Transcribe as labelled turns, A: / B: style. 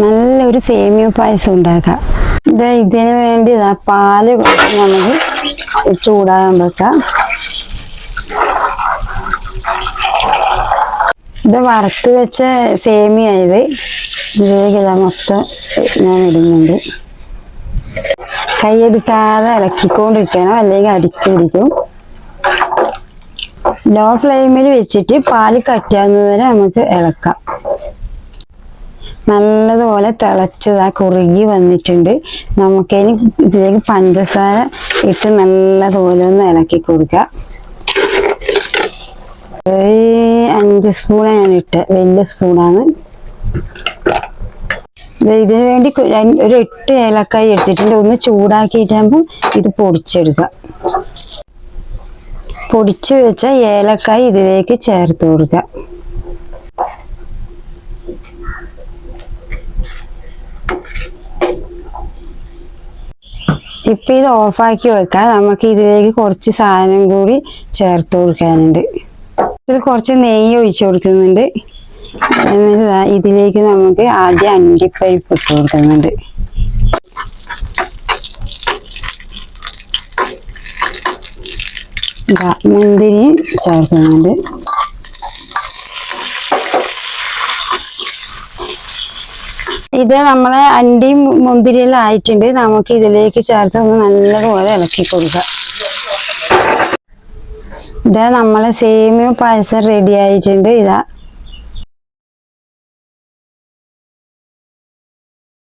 A: നല്ലൊരു സേമിയ പായസം ഉണ്ടാക്കാം ഇത് ഇതിന് വേണ്ടി പാൽ നമുക്ക് ചൂടാകാൻ വെക്കാം. ഇത് വറുത്ത് വെച്ച സേമിയ ഇത്. ഇരുപത് മൊത്തം ഞാൻ ഇടുന്നുണ്ട്. കൈയെടുക്കാതെ ഇളക്കിക്കൊണ്ടിരിക്കണം അല്ലെങ്കിൽ അടിക്ക് ലോ ഫ്ലെയിമിൽ വെച്ചിട്ട് പാൽ കട്ടിയാകുന്നതുവരെ നമുക്ക് ഇളക്കാം. നല്ലതുപോലെ തിളച്ചതാ കുറുകി വന്നിട്ടുണ്ട്. നമുക്കതിന് ഇതിലേക്ക് പഞ്ചസാര ഇട്ട് നല്ലതുപോലെ ഒന്ന് ഇളക്കി കൊടുക്കാം. ഒരു അഞ്ച് സ്പൂണാണ് ഞാൻ ഇട്ട് വലിയ സ്പൂണാണ്. ഇതിനു വേണ്ടി ഒരു എട്ട് ഏലക്കായി എടുത്തിട്ടുണ്ട്. ഒന്ന് ചൂടാക്കിയിട്ടാകുമ്പോൾ ഇത് പൊടിച്ചെടുക്കുക. പൊടിച്ചു വെച്ച ഏലക്കായി ഇതിലേക്ക് ചേർത്ത് കൊടുക്കുക. ഇപ്പൊ ഇത് ഓഫാക്കി വെക്കാൻ നമുക്ക് ഇതിലേക്ക് കുറച്ച് സാധനം കൂടി ചേർത്ത് കൊടുക്കാനുണ്ട്. ഇതിൽ കുറച്ച് നെയ്യ് ഒഴിച്ചു കൊടുക്കുന്നുണ്ട്. എന്നിട്ട് ഇതിലേക്ക് നമുക്ക് ആദ്യം അണ്ടിപ്പരിപ്പ് ഇട്ട് കൊടുക്കുന്നുണ്ട്. ദാ മുന്തിരി ചേർക്കുന്നുണ്ട്. ഇത് നമ്മളെ അണ്ടിയും മുന്തിരിയെല്ലാം ആയിട്ടുണ്ട്. നമുക്ക് ഇതിലേക്ക് ചേർത്ത് ഒന്ന് നല്ലതുപോലെ ഇളക്കി കൊടുക്കാം ഇത് നമ്മളെ സേമിയ പായസം റെഡി ആയിട്ടുണ്ട്. ഇതാ.